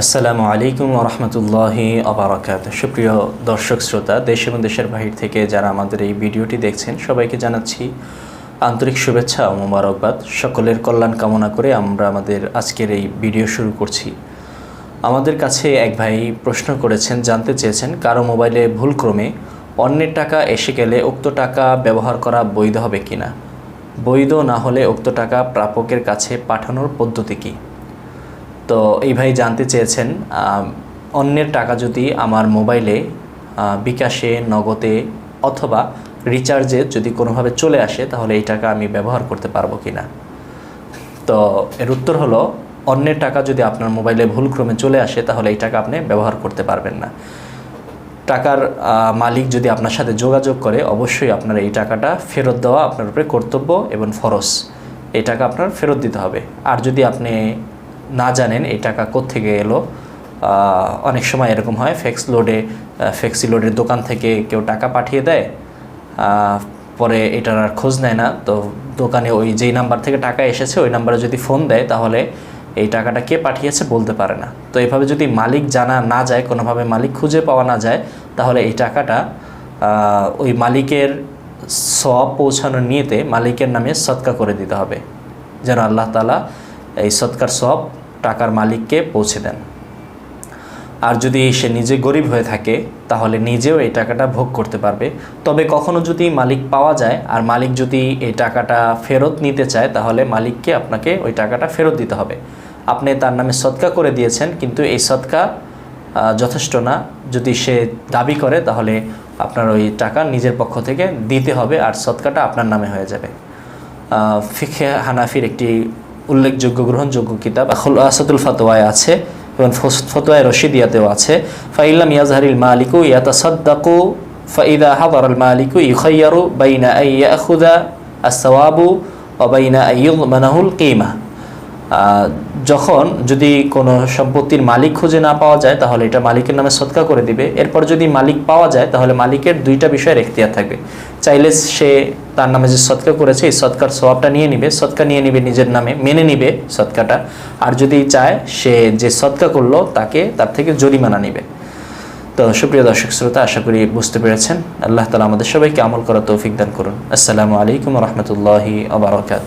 আসসালামু আলাইকুম রহমতুল্লাহি আবরাকাত সুপ্রিয় দর্শক শ্রোতা, দেশ এবং দেশের বাহির থেকে যারা আমাদের এই ভিডিওটি দেখছেন, সবাইকে জানাচ্ছি আন্তরিক শুভেচ্ছা ও মোবারকবাদ। সকলের কল্যাণ কামনা করে আমরা আমাদের আজকের এই ভিডিও শুরু করছি। আমাদের কাছে এক ভাই প্রশ্ন করেছেন, জানতে চেয়েছেন, কারও মোবাইলে ভুলক্রমে অন্যের টাকা এসে গেলে উক্ত টাকা ব্যবহার করা বৈধ হবে কিনা? বৈধ না হলে উক্ত টাকা প্রাপকের কাছে পাঠানোর পদ্ধতি কী? তো এই ভাই জানতে চেয়েছেন অন্যের টাকা যদি আমার মোবাইলে বিকাশে, নগদে অথবা রিচার্জে যদি কোনোভাবে চলে আসে, তাহলে এই টাকা আমি ব্যবহার করতে পারব কি না তো এর উত্তর হলো, অন্যের টাকা যদি আপনার মোবাইলে ভুলক্রমে চলে আসে, তাহলে এই টাকা আপনি ব্যবহার করতে পারবেন না। টাকার মালিক যদি আপনার সাথে যোগাযোগ করে, অবশ্যই আপনার এই টাকাটা ফেরত দেওয়া আপনার উপরে কর্তব্য এবং ফরজ। এই টাকা আপনার ফেরত দিতে হবে। আর যদি আপনি না জানেন এই টাকা কোত্থেকে এলো। অনেক সময় এরকম হয় ফেক্স লোডে ফেক্সি লোডের দোকান থেকে কেউ টাকা পাঠিয়ে দেয় পরে এটার আর খোঁজ নেয় না। তো দোকানে ওই যেই নাম্বার থেকে টাকা এসেছে, ওই নাম্বারে যদি ফোন দেয়, তাহলে এই টাকাটা কে পাঠিয়েছে বলতে পারে না। তো এভাবে যদি মালিক জানা না যায়, কোনোভাবে মালিক খুঁজে পাওয়া না যায়, তাহলে এই টাকাটা ওই মালিকের সব পৌঁছানো নিয়েতে মালিকের নামে সৎকা করে দিতে হবে। যেন আল্লাহ তালা এই সৎকার সব টাকার মালিককে পৌঁছে দেন। আর যদি সে নিজে গরিব হয়ে থাকে, তাহলে নিজেও এই টাকাটা ভোগ করতে পারবে। তবে কখনো যদি মালিক পাওয়া যায়, আর মালিক যদি এই টাকাটা ফেরত নিতে চায়, তাহলে মালিককে আপনাকে ওই টাকাটা ফেরত দিতে হবে। আপনি তার নামে সৎকা করে দিয়েছেন, কিন্তু এই সৎকা যথেষ্ট না। যদি সে দাবি করে, তাহলে আপনার ওই টাকা নিজের পক্ষ থেকে দিতে হবে, আর সৎকাটা আপনার নামে হয়ে যাবে। ফিখে হানাফির একটি উল্লেখযোগ্য গ্রহণযোগ্য কিতাব। আখুল আসাদুল ফাতোয়ায় আছে এবং ফতোয়ায় রশিদিয়াতেও আছে। ফাইলাম ইয়াজহারিল মালিকু ইয়াতা সদ্দাকু ফাইদা হাবার আল মালিকু ইখাইয়ারু বাইনা আই ইয়াখুদা আসওয়াবু অবাইনা বাইনা আইয়ুল মানাহুল কিমা। যখন যদি কোনো সম্পত্তির মালিক খুঁজে না পাওয়া যায়, তাহলে এটা মালিকের নামে সৎকা করে দিবে। এরপর যদি মালিক পাওয়া যায়, তাহলে মালিকের দুইটা বিষয়ের এখতিয়ার থাকবে। চাইলে সে তার নামে যে সৎকা করেছে, এই সৎকার স্বভাবটা নিয়ে নিবে। সৎকা নিয়ে নিবে নিজের নামে, মেনে নিবে সৎকাটা। আর যদি চায় সে যে সৎকা করল, তাকে তার থেকে জরিমানা নিবে। তো সুপ্রিয় দর্শক শ্রোতা, আশা করি বুঝতে পেরেছেন। আল্লাহ তালা আমাদের সবাইকে আমল করা তৌফিক দান করুন। আসসালামু আলাইকুম রহমতুল্লাহি আবরকাত